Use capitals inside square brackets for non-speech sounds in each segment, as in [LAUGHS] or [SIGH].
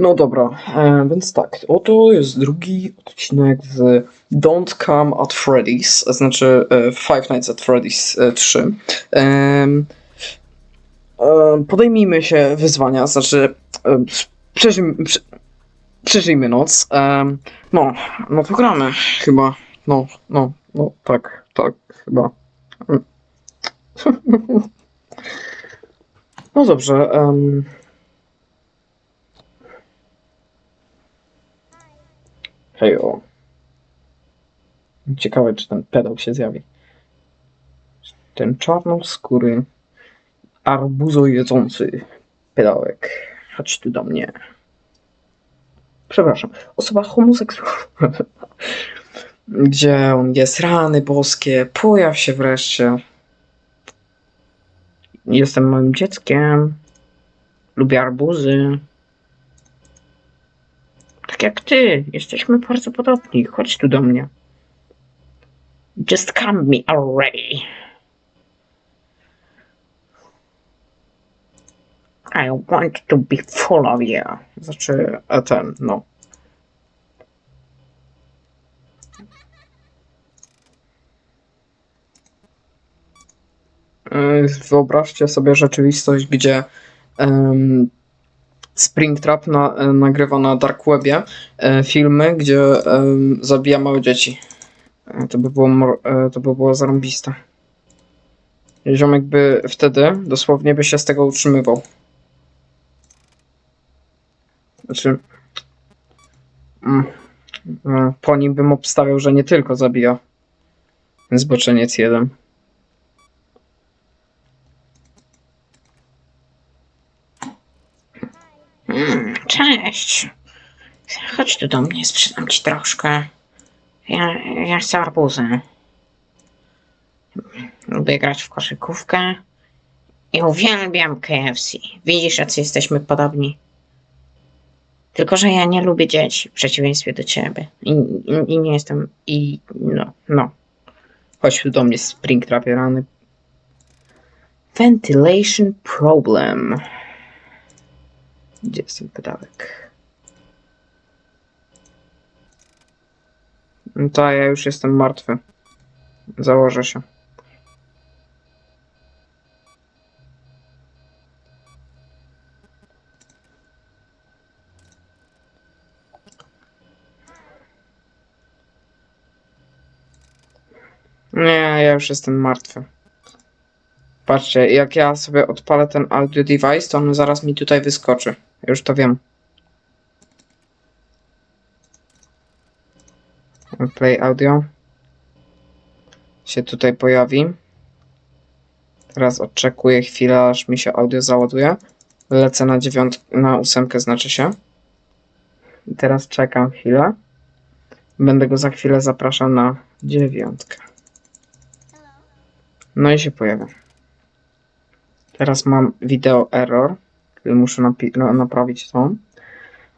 No dobra, e, więc tak, oto jest drugi odcinek z Don't Come at Freddy's, znaczy e, Five Nights at Freddy's e, 3. Em, e, podejmijmy się wyzwania, znaczy e, przeżyjmy, prze, przeżyjmy noc. Em, no, no to gramy chyba. No, no, no, tak, tak, chyba. Mm. [LAUGHS] No dobrze. em, Hejo. Ciekawe, czy ten pedał się zjawi. Ten czarnoskóry, arbuzojedzący pedałek. Chodź tu do mnie. Przepraszam. Osoba homoseksualna. [LAUGHS] Gdzie on jest? Rany boskie. Pojaw się wreszcie. Jestem małym dzieckiem. Lubię arbuzy. Tak jak ty. Jesteśmy bardzo podobni. Chodź tu do mnie. Just come me already. I want to be full of you. Znaczy, e, ten, no. E, Wyobraźcie sobie rzeczywistość, gdzie em, Springtrap na, e, nagrywa na Dark Webie e, filmy, gdzie em, zabija małe dzieci. E, To by było, e, to by było zarąbiste. Ziomek by wtedy dosłownie by się z tego utrzymywał. Znaczy. Mm, e, po nim bym obstawiał, że nie tylko zabija zboczeniec jeden. Mm, Cześć. Chodź tu do mnie, sprzedam ci troszkę. Ja, ja chcę arbuzy. Lubię grać w koszykówkę i uwielbiam KFC. Widzisz, jacy jesteśmy podobni. Tylko, że ja nie lubię dzieci, w przeciwieństwie do ciebie. I, i, i nie jestem. I no, no. Chodź tu do mnie, Springtrapie rany. Ventilation problem. Gdzie jest ten pedałek? No to ja już jestem martwy. Założę się. Nie, ja już jestem martwy. Patrzcie, jak ja sobie odpalę ten audio device, to on zaraz mi tutaj wyskoczy. Już to wiem. Play audio. Się tutaj pojawi. Teraz oczekuję chwilę, aż mi się audio załaduje. Lecę na dziewiątkę, na ósemkę znaczy się. I teraz czekam chwilę. Będę go za chwilę zapraszał na dziewiątkę. No i się pojawia. Teraz mam wideo error, muszę napi- naprawić to.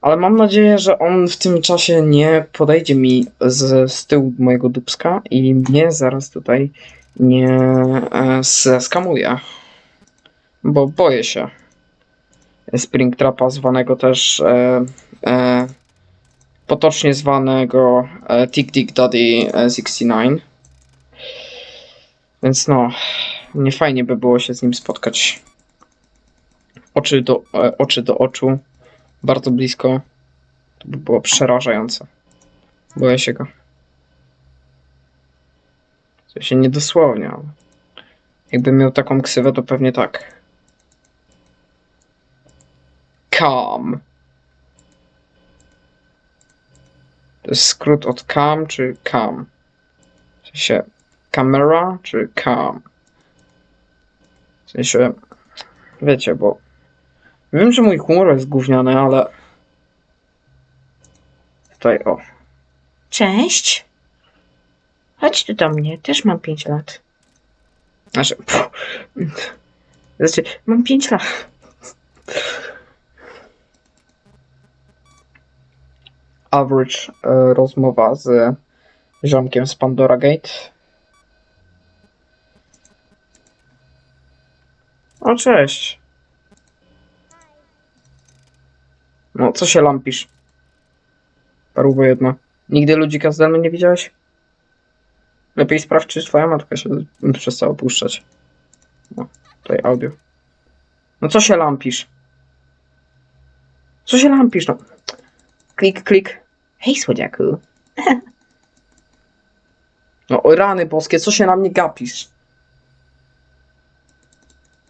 Ale mam nadzieję, że on w tym czasie nie podejdzie mi z, z tyłu mojego dubska i mnie zaraz tutaj nie e, skamuje. Bo boję się. Springtrapa zwanego też e, e, potocznie zwanego e, Tick Tick Daddy e, 69. Więc no, nie fajnie by było się z nim spotkać oczy do, e, oczy do oczu, bardzo blisko. To by było przerażające. Boję się go. To się nie dosłownie, ale jakbym miał taką ksywę, to pewnie tak. Calm. To jest skrót od cam czy cam? W sensie camera czy cam? W sensie, wiecie, bo wiem, że mój humor jest gówniany, ale tutaj o. Cześć. Chodź tu do mnie, też mam 5 lat. Znaczy, pff, znaczy mam 5 lat. Average e, rozmowa z ziomkiem z Pandora Gate. O, cześć. No, co się lampisz? Paruwo jedna. Nigdy ludzika z nie widziałeś? Lepiej sprawdź, czy twoja matka się przestała puszczać. No, tutaj audio. No co się lampisz? Co się lampisz, no? Klik, klik. Hej, słodziaku. [LAUGHS] No, o rany boskie, co się na mnie gapisz?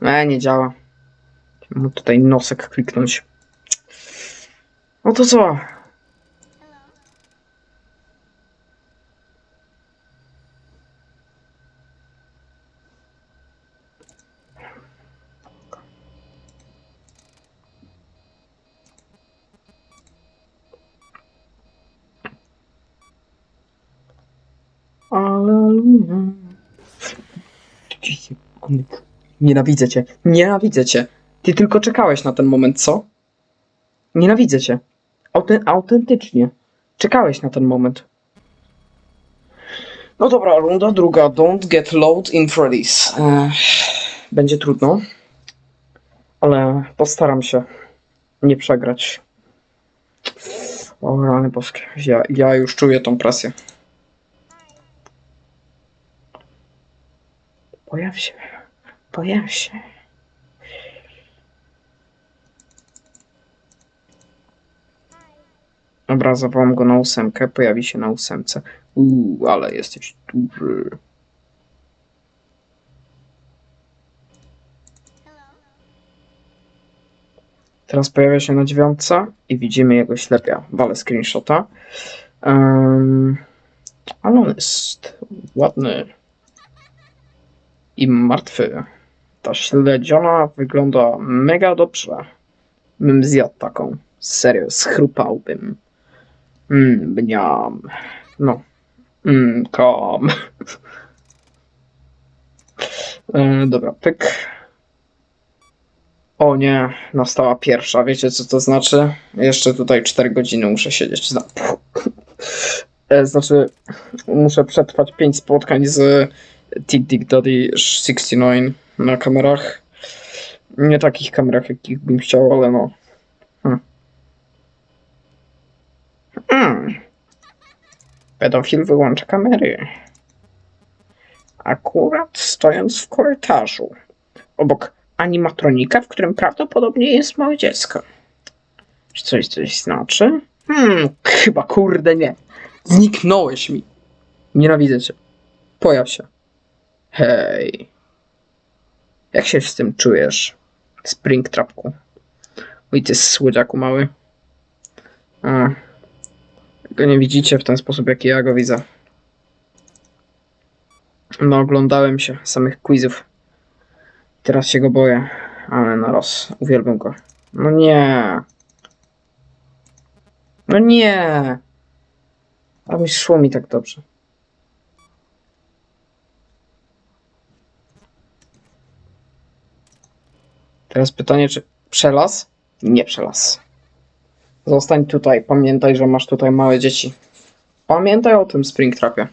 E, nie działa. Mu tutaj nosek kliknąć. No to co? Alleluja. Nienawidzę cię. Nienawidzę cię. Ty tylko czekałeś na ten moment, co? Nienawidzę cię. Autentycznie. Czekałeś na ten moment. No dobra, runda druga. Don't get load in Freddy's. Ech, będzie trudno. Ale postaram się nie przegrać. O rany boskie. Ja, ja już czuję tą presję. Pojaw się. Pojaw się. Dobra, zawołam go na ósemkę. Pojawi się na ósemce. Uuu, ale jesteś duży. Teraz pojawia się na dziewiątce i widzimy jego ślepia. Walę screenshota. Um, ale on jest ładny i martwy. Ta śledziona wygląda mega dobrze. Bym zjadł taką. Serio, schrupałbym. Mmm, bniam. No. Mmm, kom. [LAUGHS] e, dobra, pyk. O nie, nastała pierwsza. Wiecie co to znaczy? Jeszcze tutaj 4 godziny muszę siedzieć. [LAUGHS] E, znaczy, muszę przetrwać 5 spotkań z Tick Dick Daddy 69 na kamerach. Nie takich kamerach, jakich bym chciał, ale no. Hmm. Hmm. Pedofil wyłącza kamery. Akurat stojąc w korytarzu. Obok animatronika, w którym prawdopodobnie jest małe dziecko. Czy coś coś znaczy? Hmm, chyba kurde nie. Zniknąłeś mi. Nienawidzę cię. Pojaw się. Hej. Jak się z tym czujesz? Springtrapku. Oj, ty słodziaku mały. A. Go nie widzicie w ten sposób, jaki ja go widzę. No, oglądałem się samych quizów. Teraz się go boję, ale na raz uwielbiam go. No nie. No nie. A mi szło mi tak dobrze. Teraz pytanie, czy przelas? Nie przelas. Zostań tutaj. Pamiętaj, że masz tutaj małe dzieci. Pamiętaj o tym, Springtrapie.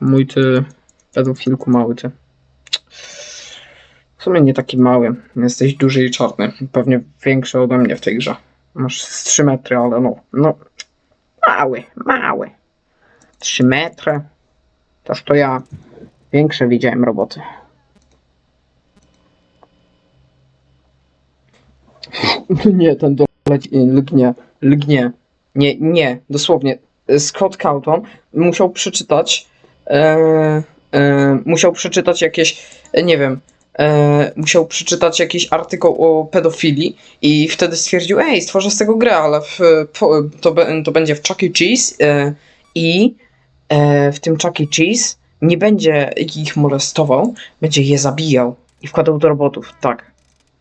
Mój ty, pedofilku mały ty. W sumie nie taki mały. Jesteś duży i czarny. Pewnie większy ode mnie w tej grze. Masz z 3 metry, ale no. No. Mały, mały. 3 metry. Toż to ja większe widziałem roboty. [LAUGHS] Nie, ten leci- lgnie, lgnie. Nie, nie, dosłownie. Scott Cawthon musiał przeczytać, e, e, musiał przeczytać jakieś, e, nie wiem, e, musiał przeczytać jakiś artykuł o pedofilii i wtedy stwierdził, ej, stworzę z tego grę, ale w, po, to, to będzie w Chuck E. Cheese e, i e, w tym Chuck E. Cheese nie będzie ich molestował, będzie je zabijał i wkładał do robotów, tak.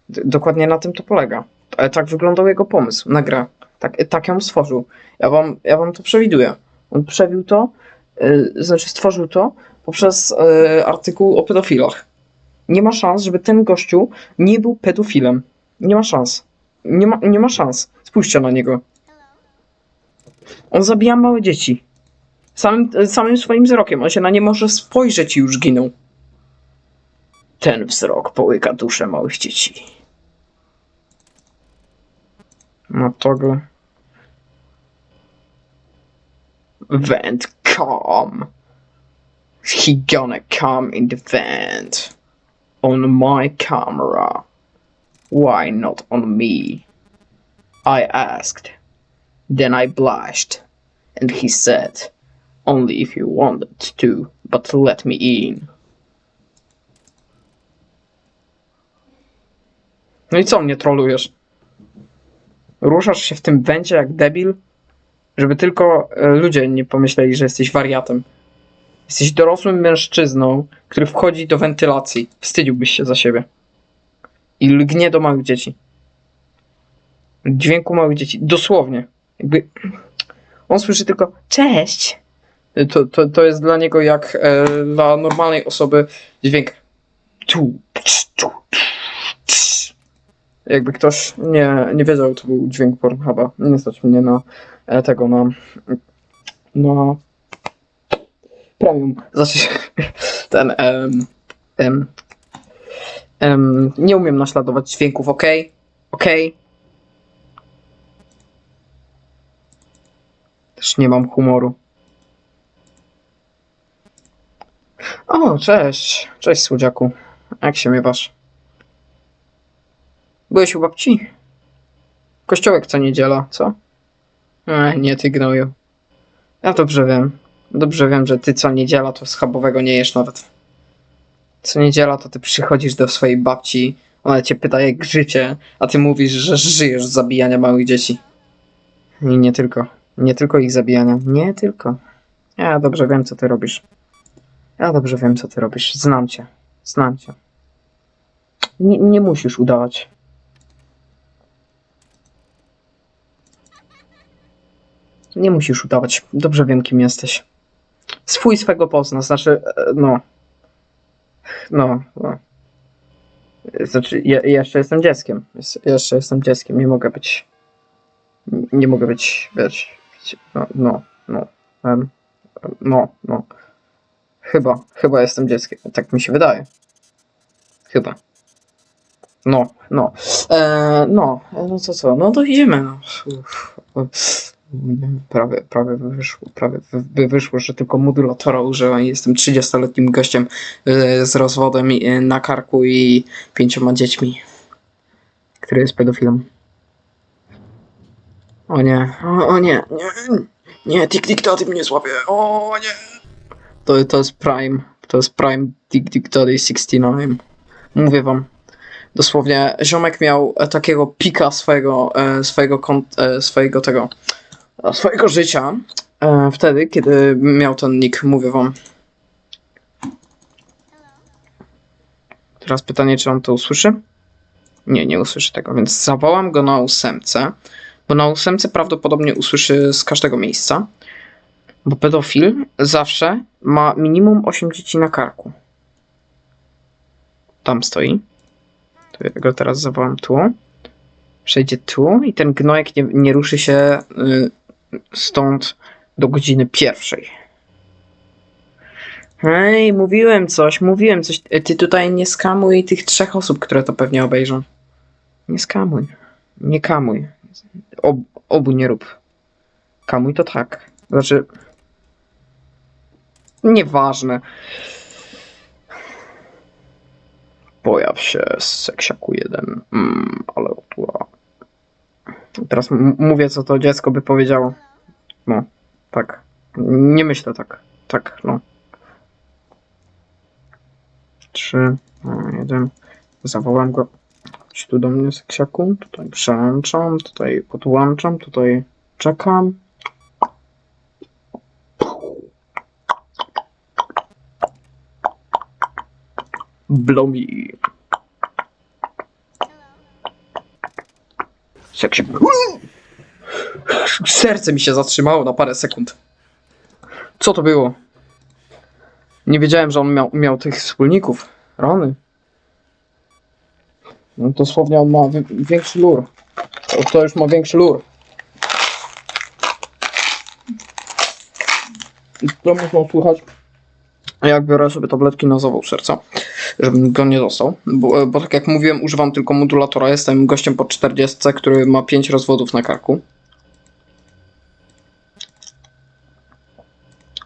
D- dokładnie na tym to polega. Tak wyglądał jego pomysł na grę. Tak, tak ją stworzył. Ja wam, ja wam to przewiduję. On przewił to, y, znaczy stworzył to poprzez y, artykuł o pedofilach. Nie ma szans, żeby ten gościu nie był pedofilem. Nie ma szans. Nie ma, nie ma szans. Spójrzcie na niego. On zabija małe dzieci. Samym, samym swoim wzrokiem. On się na nie może spojrzeć i już ginął. Ten wzrok połyka duszę małych dzieci. No toggle. Vent come. He gonna come in the vent. On my camera. Why not on me? I asked. Then I blushed. And he said, Only if you wanted to, but let me in. No i co trolujesz? Ruszasz się w tym węcie jak debil, żeby tylko e, ludzie nie pomyśleli, że jesteś wariatem. Jesteś dorosłym mężczyzną, który wchodzi do wentylacji. Wstydziłbyś się za siebie. I lgnie do małych dzieci. Dźwięku małych dzieci. Dosłownie. Jakby on słyszy tylko cześć. To, to, to jest dla niego jak e, dla normalnej osoby dźwięk tu, tu, ps. Jakby ktoś nie, nie wiedział, to był dźwięk Pornhuba. Nie stać mnie na e, tego, na na premium. Znaczy [LAUGHS] ten nie umiem naśladować dźwięków, ok? Ok? Też nie mam humoru. O, cześć. Cześć, słodziaku. Jak się miewasz? Byłeś u babci? Kościołek co niedziela, co? E, nie, ty gnoju. Ja dobrze wiem. Dobrze wiem, że ty co niedziela to schabowego nie jesz nawet. Co niedziela to ty przychodzisz do swojej babci, ona cię pyta jak życie, a ty mówisz, że żyjesz z zabijania małych dzieci. I nie tylko. Nie tylko ich zabijania. Nie tylko. Ja dobrze wiem, co ty robisz. Ja dobrze wiem, co ty robisz. Znam cię. Znam cię. Nie musisz udawać. Nie musisz udawać. Dobrze wiem, kim jesteś. Swój swego pozna, znaczy, e, no. No, no. Znaczy, ja, jeszcze jestem dzieckiem. Jeszcze jestem dzieckiem, nie mogę być. Nie mogę być, wiesz. No, no, no. em, no, no. Chyba, chyba jestem dzieckiem. Tak mi się wydaje. Chyba. No, no. E, no, no co, co? No to idziemy. No. Uff. Prawie, prawie wyszło, prawie by wyszło, że tylko modulatora użyłem. Jestem 30-letnim gościem e, z rozwodem e, na karku i pięcioma dziećmi, który jest pedofilem. O nie, o, o nie, nie, nie, Tik Tik mnie złapie, o nie. To, to jest Prime, to jest Prime Tik Taty 69. Mówię wam. Dosłownie, ziomek miał e, takiego pika swojego, swojego, swojego tego, swojego życia, e, wtedy, kiedy miał ten nick, mówię wam. Teraz pytanie, czy on to usłyszy? Nie, nie usłyszy tego, więc zawołam go na ósemce, bo na ósemce prawdopodobnie usłyszy z każdego miejsca, bo pedofil zawsze ma minimum 8 dzieci na karku. Tam stoi. To ja go teraz zawołam tu. Przejdzie tu i ten gnojek nie, nie ruszy się y, stąd do godziny pierwszej. Hej, mówiłem coś, mówiłem coś. Ty tutaj nie skamuj tych trzech osób, które to pewnie obejrzą. Nie skamuj. Nie kamuj. Ob, obu nie rób. Kamuj to tak. Znaczy. Nieważne. Pojaw się z seksiaku jeden. Mm, ale otua. Teraz mówię, co to dziecko by powiedziało. No, tak. Nie myślę tak. Tak, no. Trzy, no, jeden. Zawołam go. Chodź tu do mnie, seksiaku. Tutaj przełączam, tutaj podłączam, tutaj czekam. Blomi. Seksiak. Serce mi się zatrzymało na parę sekund. Co to było? Nie wiedziałem, że on miał, miał tych wspólników. Rany. No dosłownie on ma wi- większy lur. To, to już ma większy lur. I to można słuchać, jak biorę sobie tabletki na zawał serca. Żebym go nie dostał. Bo, bo tak jak mówiłem, używam tylko modulatora. Jestem gościem po 40, który ma 5 rozwodów na karku.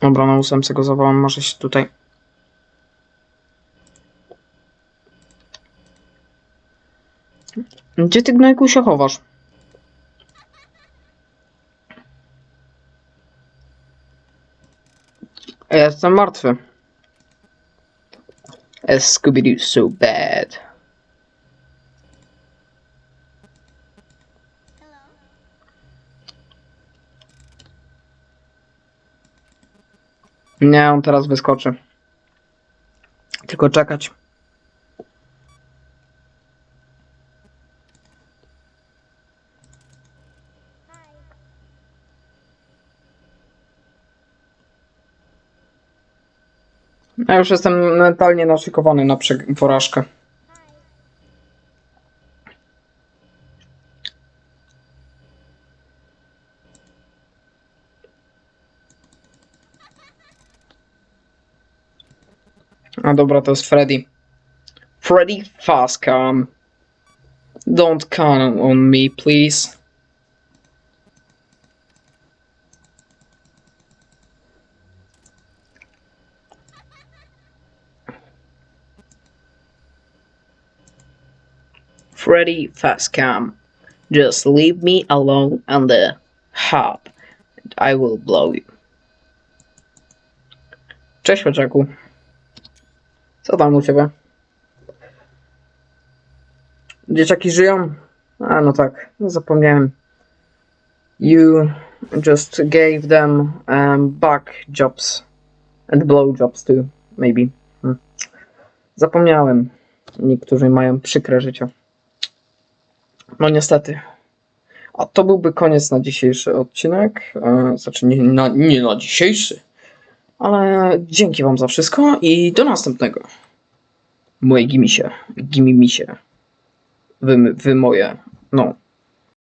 Dobra, na ósemce go zawołam, może się tutaj. Gdzie ty gnojku się chowasz? Ja jestem martwy. Scooby-Doo so bad. Nie, on teraz wyskoczy. Tylko czekać. Ja już jestem mentalnie naszykowany na porażkę. A dobra, to jest Freddy. Freddy fast. Don't count on me, please. Freddy fast come. Just leave me alone on the hub. And I will blow you. Cześć, Łyczaku. Co tam u ciebie? Dzieciaki żyją? A, no tak, zapomniałem. You just gave them um, back jobs. And blow jobs too, maybe. Hmm. Zapomniałem. Niektórzy mają przykre życie. No niestety. A to byłby koniec na dzisiejszy odcinek. E, znaczy nie na, nie na dzisiejszy. Ale dzięki wam za wszystko i do następnego. Moje gimisie. Gimimisie. Wy, wy moje. No.